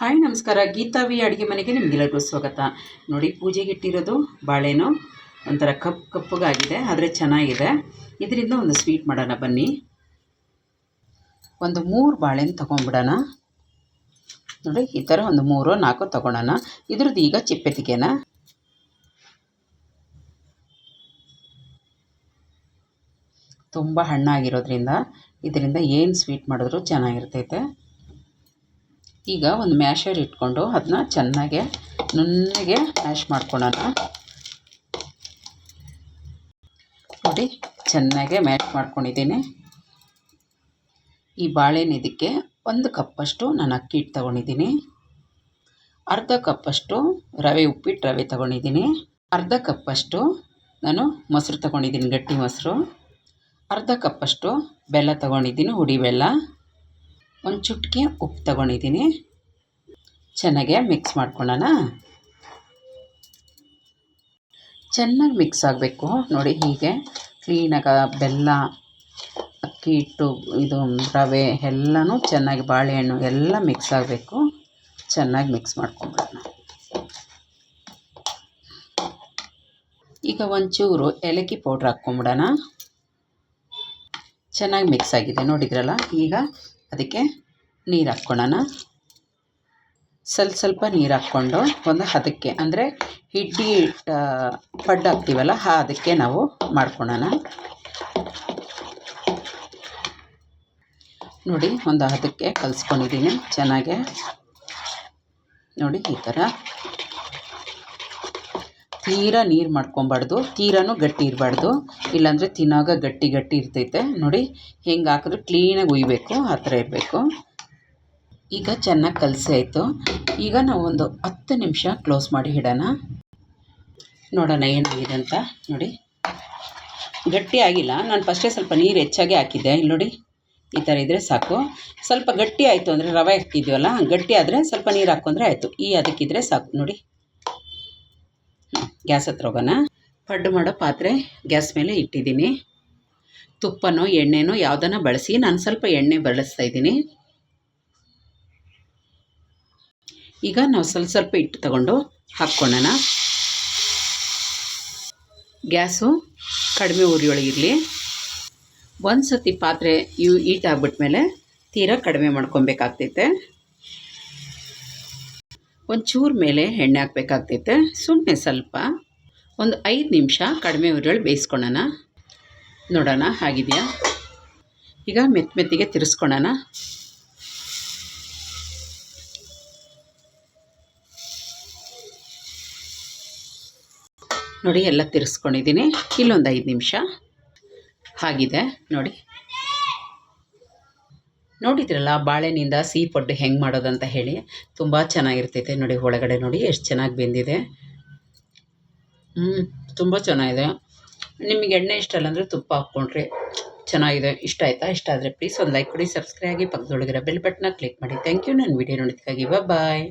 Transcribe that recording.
Hi, ನಮಸ್ಕಾರ. ಗೀತಾವಿ ಅಡುಗೆ ಮನೆಗೆ ನಿಮಗೆಲ್ಲರಿಗೂ ಸ್ವಾಗತ. ನೋಡಿ, ಪೂಜೆಗೆ ಇಟ್ಟಿರೋದು ಬಾಳೆನು ಒಂಥರ ಕಪ್ಪು ಕಪ್ಪಗಾಗಿದೆ, ಆದರೆ ಚೆನ್ನಾಗಿದೆ. ಇದರಿಂದ ಒಂದು ಸ್ವೀಟ್ ಮಾಡೋಣ, ಬನ್ನಿ. ಒಂದು ಮೂರು ಬಾಳೆನ ತೊಗೊಂಬಿಡೋಣ ನೋಡಿ, ಈ ಥರ ಒಂದು ಮೂರು, ನಾಲ್ಕು ತೊಗೊಳೋಣ ಇದ್ರದ್ದು ಈಗ ಚಿಪ್ಪೆ ತೆಗೆಯೋಣ ತುಂಬ ಹಣ್ಣಾಗಿರೋದ್ರಿಂದ, ಇದರಿಂದ ಏನು ಸ್ವೀಟ್ ಮಾಡಿದ್ರು ಚೆನ್ನಾಗಿರ್ತೈತೆ. ಈಗ ಒಂದು ಮ್ಯಾಶರ್ ಇಟ್ಕೊಂಡು ಅದನ್ನ ಚೆನ್ನಾಗೆ ನುಣ್ಣಗೆ ಮ್ಯಾಶ್ ಮಾಡ್ಕೊಳ್ಳೋಣ ನೋಡಿ, ಚೆನ್ನಾಗೆ ಮ್ಯಾಶ್ ಮಾಡ್ಕೊಂಡಿದ್ದೀನಿ. ಈ ಬಾಳೆಹಣ್ಣು ಇದಕ್ಕೆ ಒಂದು ಕಪ್ಪಷ್ಟು ನಾನು ಅಕ್ಕಿ ಹಿಟ್ಟು ತೊಗೊಂಡಿದ್ದೀನಿ. ಅರ್ಧ ಕಪ್ಪಷ್ಟು ರವೆ ಉಪ್ಪಿಟ್ಟು ರವೆ ತೊಗೊಂಡಿದ್ದೀನಿ. ಅರ್ಧ ಕಪ್ಪಷ್ಟು ನಾನು ಮೊಸರು ತೊಗೊಂಡಿದ್ದೀನಿ, ಗಟ್ಟಿ ಮೊಸರು. ಅರ್ಧ ಕಪ್ಪಷ್ಟು ಬೆಲ್ಲ ತೊಗೊಂಡಿದ್ದೀನಿ, ಹುಡಿ ಬೆಲ್ಲ. ಒಂದು ಚುಟ್ಕಿ ಉಪ್ಪು ತಗೊಂಡಿದ್ದೀನಿ. ಚೆನ್ನಾಗೆ ಮಿಕ್ಸ್ ಮಾಡ್ಕೊಳ್ಳೋಣ. ಚೆನ್ನಾಗಿ ಮಿಕ್ಸ್ ಆಗಬೇಕು. ನೋಡಿ ಹೀಗೆ ಕ್ಲೀನಾಗಿ ಬೆಲ್ಲ, ಅಕ್ಕಿ ಹಿಟ್ಟು, ಇದು ರವೆ ಎಲ್ಲನೂ ಚೆನ್ನಾಗಿ ಬಾಳೆಹಣ್ಣು ಎಲ್ಲ ಮಿಕ್ಸ್ ಆಗಬೇಕು. ಚೆನ್ನಾಗಿ ಮಿಕ್ಸ್ ಮಾಡ್ಕೊಂಬಿಡೋಣ ಈಗ ಒಂಚೂರು ಏಲಕ್ಕಿ ಪೌಡ್ರ್ ಹಾಕ್ಕೊಂಬಿಡೋಣ. ಚೆನ್ನಾಗಿ ಮಿಕ್ಸ್ ಆಗಿದೆ. ನೋಡಿದ್ರಲ್ಲ? ಈಗ ಅದಕ್ಕೆ ನೀರು ಹಾಕ್ಕೊಳ್ಳೋಣ ಸ್ವಲ್ಪ ಸ್ವಲ್ಪ ನೀರು ಹಾಕ್ಕೊಂಡು ಒಂದು ಹದಕ್ಕೆ ಅಂದರೆ ಹಿಡ್ಡಿ ಪಡ್ಡು ಹಾಕ್ತೀವಲ್ಲ, ಆ ಅದಕ್ಕೆ ನಾವು ಮಾಡ್ಕೊಳ್ಳೋಣ ನೋಡಿ, ಒಂದು ಹದಕ್ಕೆ ಕಲಿಸ್ಕೊಂಡಿದ್ದೀನಿ ಚೆನ್ನಾಗೆ. ನೋಡಿ, ಈ ಥರ. ತೀರಾ ನೀರು ಮಾಡ್ಕೊಬಾರ್ದು, ತೀರನೂ ಗಟ್ಟಿ ಇರಬಾರ್ದು. ಇಲ್ಲಾಂದರೆ ತಿನ್ನಾಗ ಗಟ್ಟಿ ಗಟ್ಟಿ ಇರ್ತೈತೆ. ನೋಡಿ, ಹೆಂಗೆ ಹಾಕಿದ್ರೆ ಕ್ಲೀನಾಗಿ ಉಯ್ಬೇಕು, ಆ ಥರ ಇರಬೇಕು. ಈಗ ಚೆನ್ನಾಗಿ ಕಲಸಿ ಆಯಿತು. ಈಗ ನಾವು ಒಂದು ಹತ್ತು ನಿಮಿಷ ಕ್ಲೋಸ್ ಮಾಡಿ ಇಡೋಣ. ನೋಡೋಣ ಏನಾಗಿದೆ ಅಂತ. ನೋಡಿ. ಗಟ್ಟಿ ಆಗಿಲ್ಲ. ನಾನು ಫಸ್ಟೇ ಸ್ವಲ್ಪ ನೀರು ಹೆಚ್ಚಾಗಿ ಹಾಕಿದ್ದೆ. ಇಲ್ಲಿ ನೋಡಿ, ಈ ಥರ ಇದ್ದರೆ ಸಾಕು. ಸ್ವಲ್ಪ ಗಟ್ಟಿ ಆಯಿತು ಅಂದರೆ ರವೆ ಹಾಕಿದ್ದೀವಲ್ಲ ಗಟ್ಟಿ ಆದರೆ ಸ್ವಲ್ಪ ನೀರು ಹಾಕೊಂಡ್ರೆ ಆಯಿತು. ಈ ಅದಕ್ಕಿದ್ರೆ ಸಾಕು. ನೋಡಿ. ಗ್ಯಾಸ್ ಹತ್ರ ಹೋಗೋಣ. ಪಡ್ಡು ಮಾಡೋ ಪಾತ್ರೆ ಗ್ಯಾಸ್ ಮೇಲೆ ಇಟ್ಟಿದ್ದೀನಿ. ತುಪ್ಪನೋ, ಎಣ್ಣೆನೋ ಯಾವುದನ್ನ ಬಳಸಿ ನಾನು ಸ್ವಲ್ಪ ಎಣ್ಣೆ ಬಳಸ್ತಾ ಇದ್ದೀನಿ. ಈಗ ನಾವು ಸ್ವಲ್ಪ ಸ್ವಲ್ಪ ಹಿಟ್ಟು ತಗೊಂಡು ಹಾಕ್ಕೊಳ್ಳೋಣ. ಗ್ಯಾಸು ಕಡಿಮೆ ಉರಿಯೊಳಗಿರಲಿ ಒಂದು ಸತಿ ಪಾತ್ರೆ ಇವು ಈಟ್ ಆಗ್ಬಿಟ್ಮೇಲೆ ತೀರಾ ಕಡಿಮೆ ಮಾಡ್ಕೊಬೇಕಾಗ್ತೈತೆ. ಒಂಚೂರು ಮೇಲೆ ಎಣ್ಣೆ ಹಾಕ್ಬೇಕಾಗ್ತೈತೆ. ಸುಮ್ಮನೆ ಸ್ವಲ್ಪ ಒಂದು ಐದು ನಿಮಿಷ ಕಡಿಮೆ ಉರಿಯೊಳಗೆ ಬೇಯಿಸ್ಕೊಳ್ಳೋಣ ನೋಡೋಣ ಆಗಿದೆಯಾ? ಈಗ ಮೆತ್ತ ಮೆತ್ತಿಗೆ ತಿರ್ಸ್ಕೊಳ್ಳೋಣ ನೋಡಿ, ಎಲ್ಲ ತಿರ್ಸ್ಕೊಂಡಿದ್ದೀನಿ. ಇಲ್ಲೊಂದು ಐದು ನಿಮಿಷ. ಆಗಿದೆ. ನೋಡಿ. ನೋಡಿದ್ರಲ್ಲ, ಬಾಳೆನಿಂದ ಸಿಹಿ ಪಡ್ಡು ಹೆಂಗೆ ಮಾಡೋದಂತ ಹೇಳಿ. ತುಂಬ ಚೆನ್ನಾಗಿರ್ತೈತೆ ನೋಡಿ ಒಳಗಡೆ ನೋಡಿ, ಎಷ್ಟು ಚೆನ್ನಾಗಿ ಬೆಂದಿದೆ. ಹ್ಞೂ ತುಂಬ ಚೆನ್ನಾಗಿದೆ. ನಿಮಗೆ ಎಣ್ಣೆ ಇಷ್ಟ ಇಲ್ಲ ಅಂದರೆ ತುಪ್ಪ ಹಾಕ್ಕೊಂಡ್ರಿ ಚೆನ್ನಾಗಿದೆ. ಇಷ್ಟ ಆಯಿತಾ? ಇಷ್ಟ ಆದರೆ ಪ್ಲೀಸ್ ಒಂದು ಲೈಕ್ ಕೊಡಿ ಸಬ್ಸ್ಕ್ರೈಬ್ ಆಗಿ ಪಕ್ಕದೊಳಗಿರೋ ಬೆಲ್ ಬಟನ್ನ ಕ್ಲಿಕ್ ಮಾಡಿ. ಥ್ಯಾಂಕ್ ಯು ನನ್ನ ವಿಡಿಯೋ ನೋಡಿದ್ದಕ್ಕಾಗಿ ಬಾಯ್